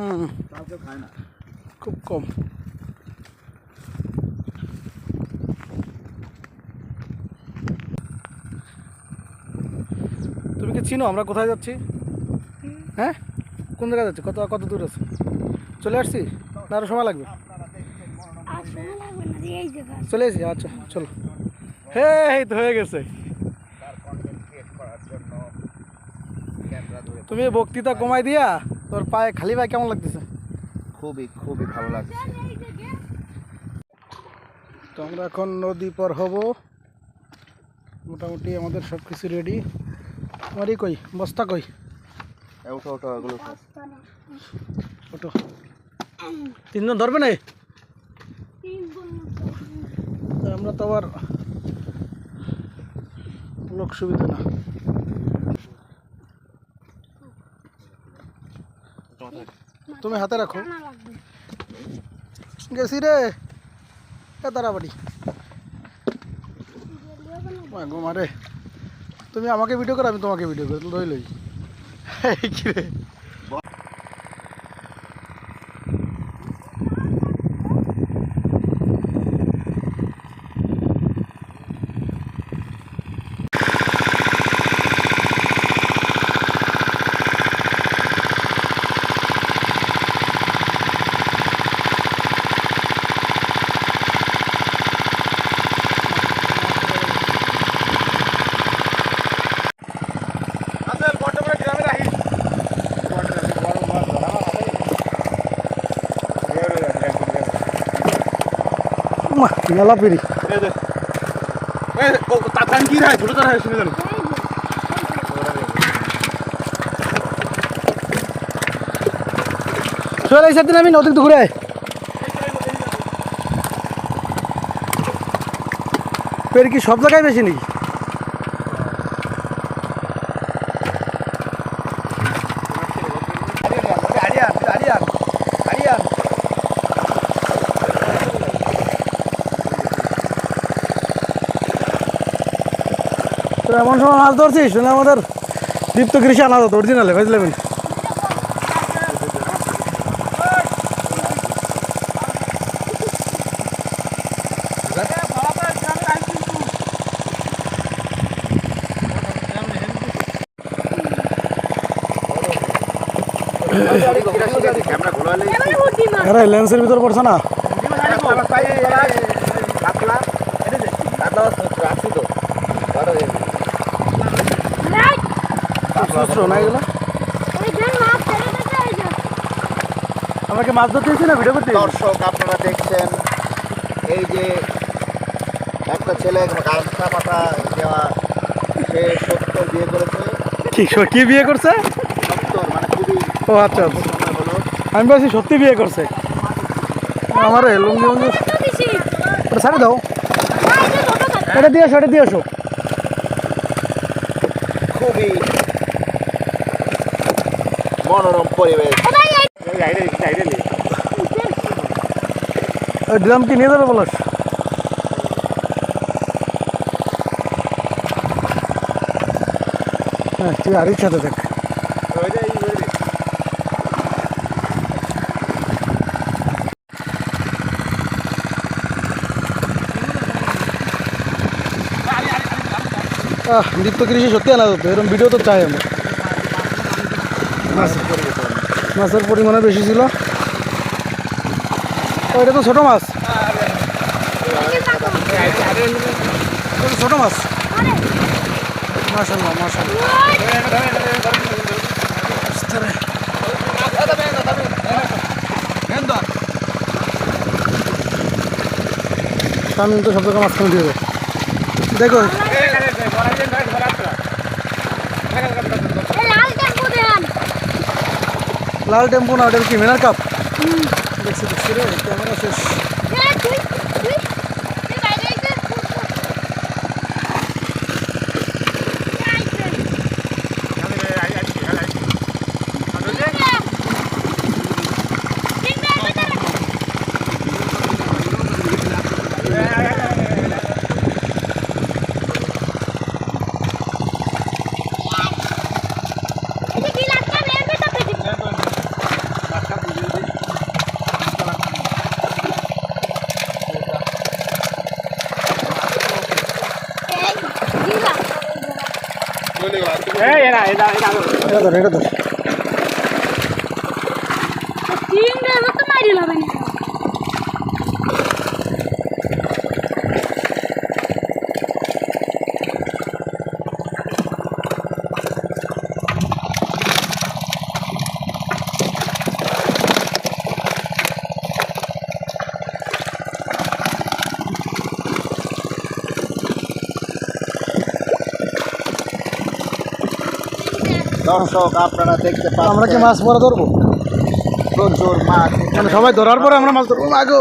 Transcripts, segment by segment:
হুম। তাও খায় না। খুব কম। তুমি কি চিনো আমরা কোথায় যাচ্ছি? হ্যাঁ? কোন জায়গায় যাচ্ছি? কত কত দূর আছে? চলে আসছি? না আরও সময় লাগবে? আর সময় লাগবে না রে, এই জায়গা চলে এসেছি আচ্ছা চলো। হে এই তো হয়ে গেছে। তুমি বক্তৃতা কমাই দিয়া তোর পায়ে খালি পায়ে কেমন লাগতেছে? খুবই খুবই ভালো লাগছে। তো আমরা এখন নদী পর হব। মোটামুটি আমাদের সব কিছু রেডি তোমারই কই? বস্তা কই? ওঠো ওঠো এগুলো। ওটো তিনজন ধরবে না? আমরা তো আবার লোক সুবিধা না। তুমি হাতে রাখো। গেছি রে। এ তারাবাড়ি মারে তুমি আমাকে ভিডিও করো আমি তোমাকে ভিডিও করি। লই লই এই মেলা পিড়ি চলে এই দিন আমি নদীর ঘুরে। পের কি সব জায়গায় বেশি নাকি? তো এমন সময় মাছ ধরছিস? শুনে আমাদের দীপ্ত কৃষি আনা হতো অরিজিনালে বুঝলেন লেন্সের ভিতর পড়ছে না কাতলা কাতলা রাখছি তো রাইট না এগুলো। ওই দেন মাছ ধরতে এসেছি না? ভিডিও করতে দর্শক আপনারা দেখছেন এই যে একটা ছেলে গামছা পাতা দেওয়া সে সত্তর বিয়ে করেছে। কি কি বিয়ে করছে? সত্তর মানে খুবই ও আচ্ছা আচ্ছা। আমি বলছি সত্যি বিয়ে করছে? আমার লুঙ্গি লুঙ্গি ছাড়ে দাও। ভাই যে ছোট কথা এটা দিয়ে আসো এটা দিয়ে আসো। মনোরম পরিবেশ। ড্রাম কি নিয়ে যাবে বলাস? হ্যাঁ তুই আরির সাথে দেখ। দীপ্ত কৃষি সত্যি আলাদা হতো এরকম ভিডিও তো চাই আমরা। মাছের পরিমাণে বেশি ছিল। এটা তো ছোটো মাছ। ছোটো মাছ। মাশাল্লাহ আস্তে তো সব জায়গায় মাঝখানে দিয়ে দেয়। দেখো এই লাল টেম্পো দেন লাল টেম্পু না ওটা কি মেনার কাপ দেখছি দেখছি রে ক্যামেরা শেষ। এটা ধর এটা ধর। তিনটা তো দর্শক আপনারা দেখতে আমরা কি মাছ পরে ধরবো? প্রচুর মাছ মানে সবাই ধরার পরে আমরা মাছ ধরবো? না গো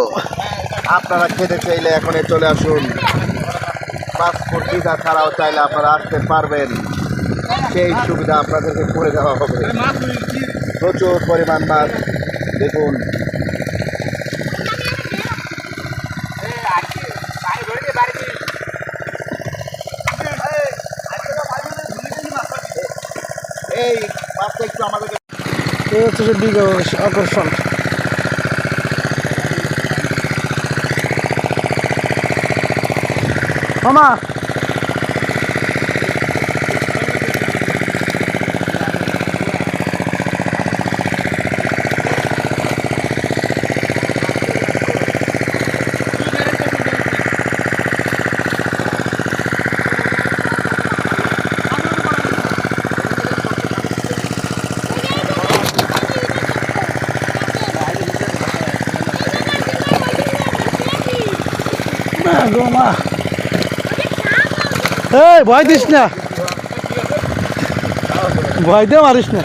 আপনারা খেতে চাইলে এখনই চলে আসুন। পাসপোর্ট ভিসা ছাড়াও চাইলে আপনারা আসতে পারবেন। সেই সুবিধা আপনাদেরকে করে দেওয়া হবে। প্রচুর পরিমাণ মাছ দেখুন। এই মাছটা একটু আমাদেরকে এই হচ্ছে সে বিগ আকর্ষণ। মামা! গো মা। এই ভয় দিস না। ভয় দিয়ে মারিস না।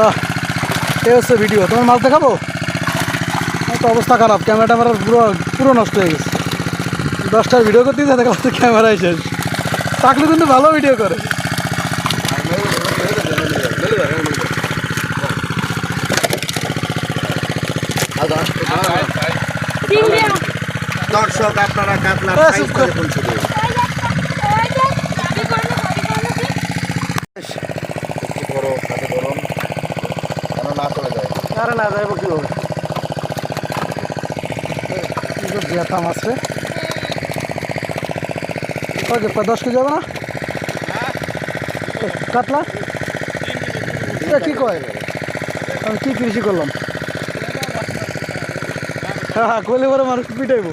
বাহ এই হচ্ছে ভিডিও তোমার মাছ দেখাবো? আমার তো অবস্থা খারাপ ক্যামেরাটা আমার পুরো পুরো নষ্ট হয়ে গেছে। দশটার ভিডিও করতে যা দেখা যাচ্ছে ক্যামেরায় শেষ। চাকলি কিন্তু ভালো ভিডিও করে। দর্শক আপনারা কাতলা এ, সাইজ চুপ কর। দেখুন শুধু একটু ধরো হাতে ধরুন যেন না আরে না যাইব কি হবে জেঠা মাছ রে দশ কেজি হবে না? এ, কাতলা এ, কি কয়? আমি কি কৃষি করলাম? হ্যাঁ হ্যাঁ কইলে পরে মানুষ পিটাইবো।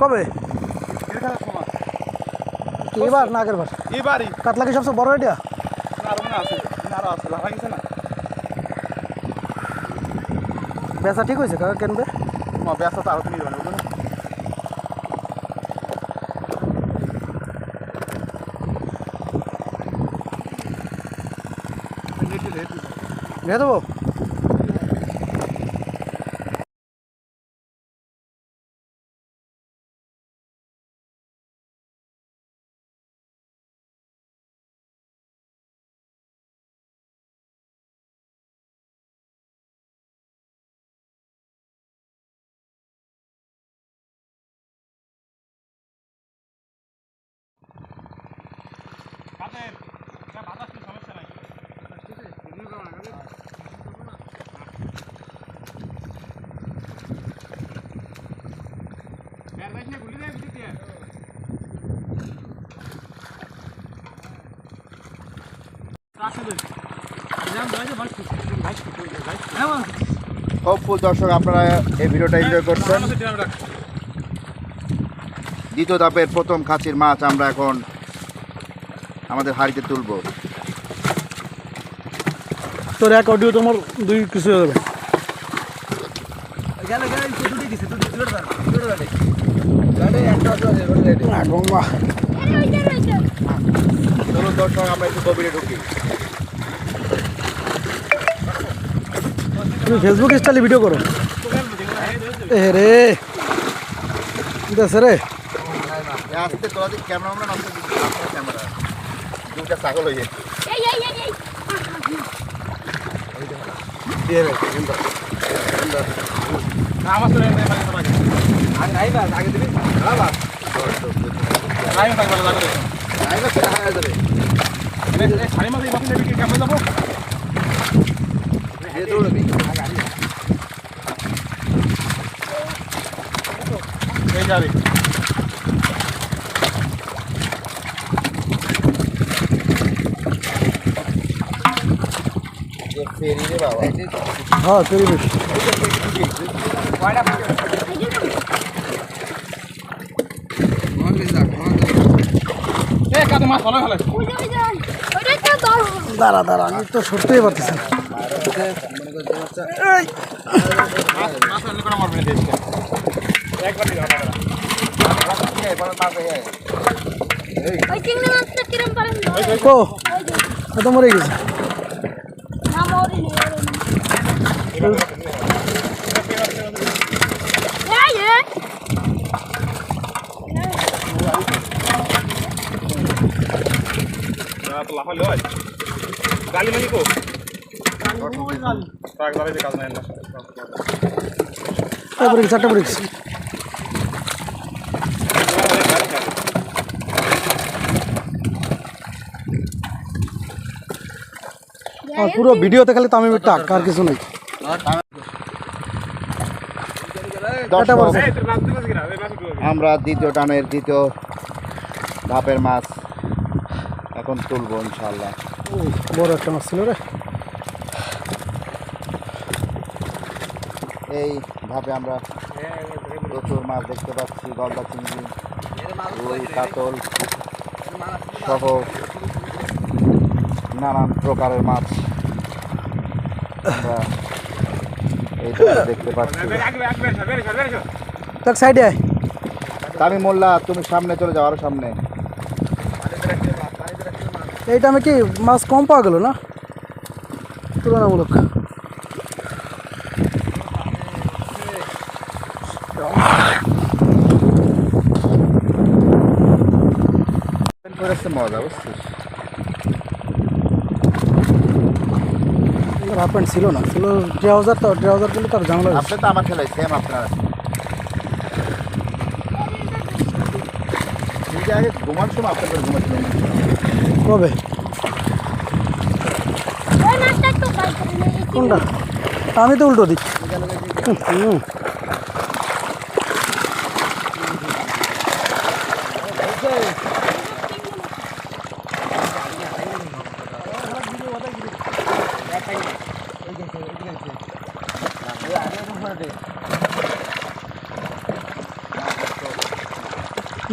কবে? এবার না আগের বার? এবারই। কাতলা কি সবচেয়ে বড় এটা আছে আরও আছে লাফা গেছে না। বেচা ঠিক হয়েছে কাকা কেনবে? বেচা তো আরও তুমি যাবে নিয়ে দেবো হোপফুল দর্শক আপনারা এই ভিডিওটা এনজয় করছেন। দ্বিতীয় ধাপের প্রথম খাঁচির মাছ আমরা এখন আমাদের হাড়িতে তুলবো। তোর এক অডিও তোমার দুই কিছু হয়ে গঙ্গা চলুন দর্শক আমরা একটু গভীরে ঢুকি। তুমি ফেসবুক স্টাইলে ভিডিও করো। এ রে। দেশে রে? এ আসতে তোলা দিক ক্যামেরা দুটা ছাগল হয়ে এই এই এই এই না আমার তো এমনি পানি তো লাগে আগে নাই না আগে দিবি না না নাই না পানি লাগে নাই না সেটা হারা যাবে এই সাড়ে মাসে এই মাসে কি কেমন যাব হে দৌড়বি এই যাবে ফেরি হ্যাঁ দর দাঁড়া দাঁড়া আমি তো সরতেই পারতেছি একবার ওই চিংড়ি মাছটা কিরম পারেন ধরে? কো ওই যে, ও তো মরে গেছে না মরিনি, মরিনি। এই, এই। তো লাফালে হয় গালি মানি কো ট্রাক দাঁড়াইছে কাজ নাই না তারপরে গেছে একটা আর পুরো ভিডিওতে খালি তামিমের টাক আর কিছু নেই। আমরা দ্বিতীয় টানের দ্বিতীয় ধাপের মাছ এখন তুলবো ইনশাল্লাহ বড় একটা মাছ ছিল রে। এই ধাপে আমরা প্রচুর মাছ দেখতে পাচ্ছি গলদা চিংড়ি রুই কাতল সহ নানান প্রকারের মাছ। আমরা এই ধাপে দেখতে পাচ্ছি দেখ সাইডে আয়। তামি মোল্লা তুমি সামনে চলে যাও আরও সামনে। এইটা আমি কি মাছ কম পাওয়া গেল না? তুলনামূলক। মজা বুঝছিস? হাফ প্যান্ট ছিল না। ছিল ট্রাউজার তো ট্রাউজার কিন্তু তার জানলা আপনি তো আমার খেলাই সেম আপনার। ঠিক আগে ঘুমার সময় আপনাদের ঘুমাচ্ছিলেন কবে? কোনটা? আমি তো উল্টো দিচ্ছি হুম,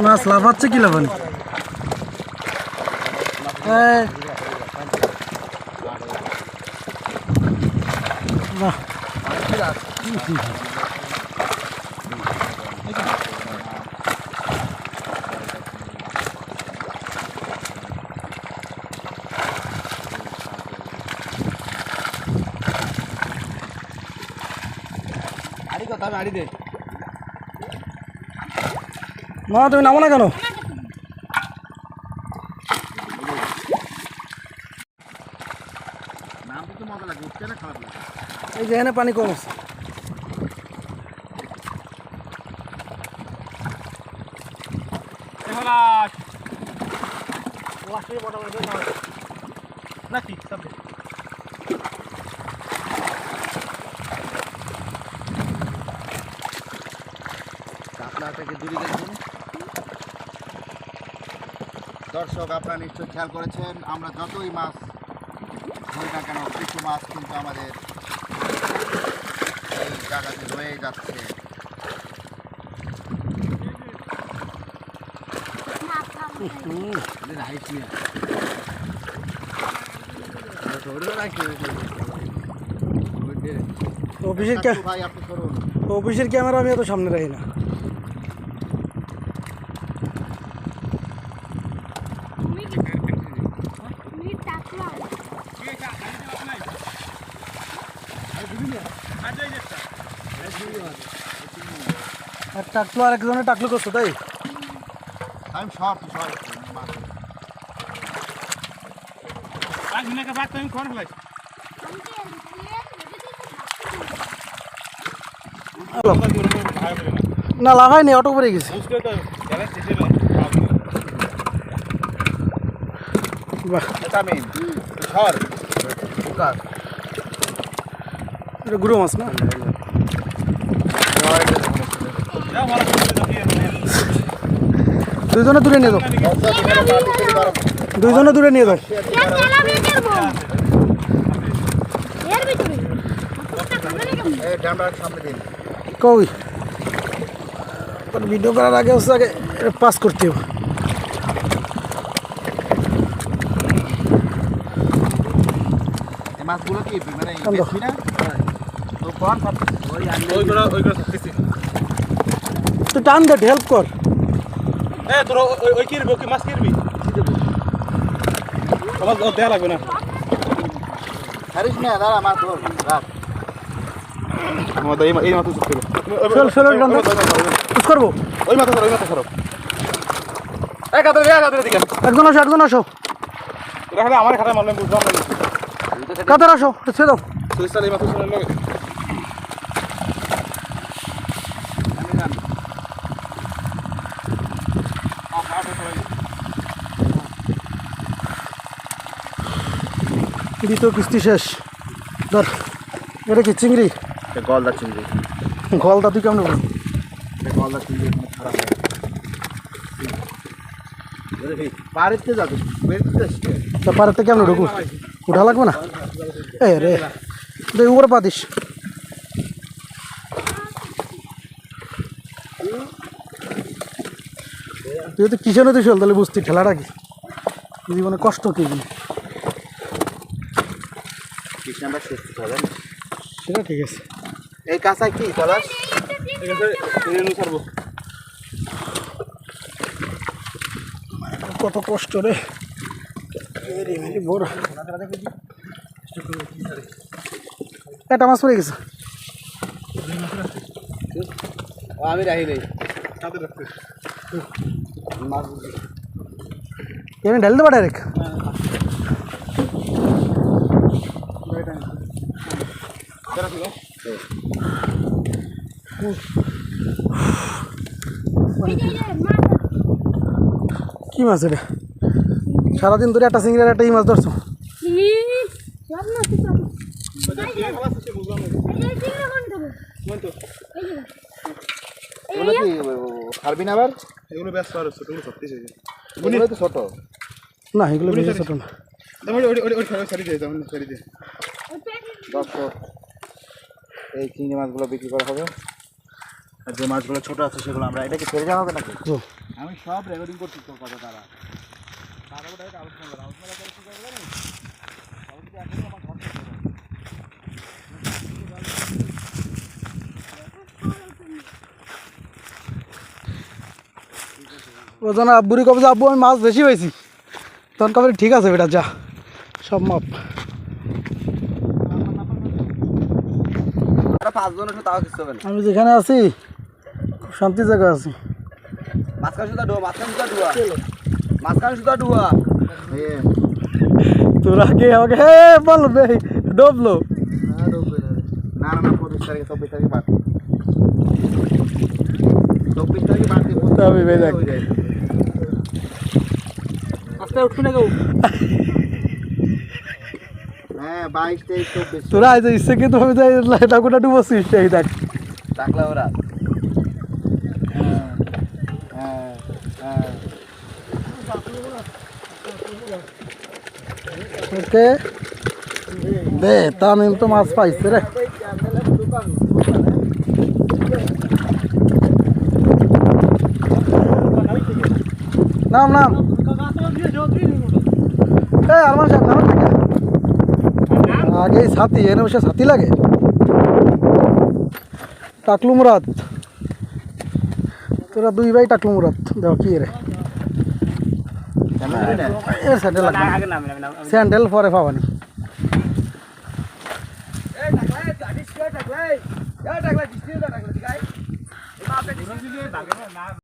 মাছ লাফাচ্ছে কি লাভ। বাহ। মা তুমি নামো না কেন? এই যে এখানে পানি কম আছে। নাকি সব দর্শক আপনারা নিশ্চয়ই খেয়াল করেছেন আমরা যতই মাছ ধরি না কেন কিছু মাছ কিন্তু আমাদের এই জায়গাতে রয়ে যাচ্ছে। অফিসের ক্যামেরা আমি এত সামনে রাখি না। আর টাকলো আর একজনে টাকলো করছ তাই? আমি সব সব না লাভাই নেই অটো পরে গেছে। গুরু মাছ না? দুজনে দূরে নিয়ে যাও। দুজনে দূরে নিয়ে যাও। কই? ভিডিও করার আগে হচ্ছে আগে পাস করতে হবে। মাছগুলো কি মানে ওই ওই থাকতেছি টান দে হেল্প কর। এ তোর ওই ওই কিরবি ওকে মাছ কিরবি? আমার ও দেয়া লাগবে না। ছাড়িস না দাঁড়া মাছ ধর রাখ। এই মাথা চুপ করো চল, করব। ওই মাথা সরো ওই মাথা সরো দিকে একজন আসো একজন আসো। রাখলে আমার খাতা মারলাম বুঝলাম না। কাতার আসো ছেড়ে দাও। এই মাথা দ্বিতীয় কিস্তি শেষ। ধর এটা কি চিংড়ি? গলদা চিংড়ি। গলদা তুই কেমন গলদা চিংড়ি খারাপ বাড়িতে যাবে তা পাড়াতে কেমন ঢুকু উঠা লাগবে না? এ রে দেখ উপরে পাতিস তুই তো কিসে নদী চল তাহলে বুঝতি ঠেলাটা কি? জীবনে কষ্ট কি? শেষ হবে? সেটা ঠিক আছে। এই কাঁচায় কি তলাশ ঠিক আছে রেনু ছাড়বো। কত কষ্ট রে। বড় মাছ পড়ে গেছে। আমি রাহি নেই কাদের রাখতে। এমনি ঢেলতে পারে রেখ। কি মাছ এটা? সারাদিন ধরে একটা সিঙ্গের একটা এই মাছ ধরছো? না এগুলো আবার ব্যস্ত আর তো ছোট। না এগুলো বেশি ছোট না। ওই ওই ওই ওই দিয়ে যাবেন দিয়ে। দর্শক এই চিংড়ি মাছগুলো বিক্রি করা হবে। আর যে মাছগুলো ছোটো আছে সেগুলো আমরা এটা কি ছেড়ে যাওয়া হবে নাকি? আমি সব রেকর্ডিং করছি তোর কথা তারা আব্বুরি কবে আব্বু আমি মাছ বেশি হয়েছি তখন কবে ঠিক আছে বেটা যা। সব মাপ। পাঁচজন আছে তাও কিছু হবে না। আমি যেখানে আছি খুব শান্তি জায়গা আছি। মাঝখানে সুদা ডুয়া মাঝখানে সুদা ডুয়া মাঝখানে সুদা ডুয়া তোরা কে আমাকে? হে বলবে ডবলো। না না পঁচিশ তারিখে চব্বিশ তারিখে বাড়তি চব্বিশ তারিখে তবে ভাই দেখ। আস্তে উঠবি না কেউ? হ্যাঁ বাইশ তেইশ চব্বিশ তোরা আজ ইচ্ছে কিন্তু আমি যাই ডাকুটা ডুবছিস এই দেখ টাকলা ওরা হ্যাঁ হ্যাঁ ওকে দে তা আমি তো মাছ পাইছে রে নাম নাম এ আলমান সাহেব নাম আগে সাথী এনে বসে সাথী লাগে? টাকলু মুরাদ। তোরা দুই ভাই টাকলু মুরাদ। দেখো কি রে। স্যান্ডেল স্যান্ডেল পরে পাবানি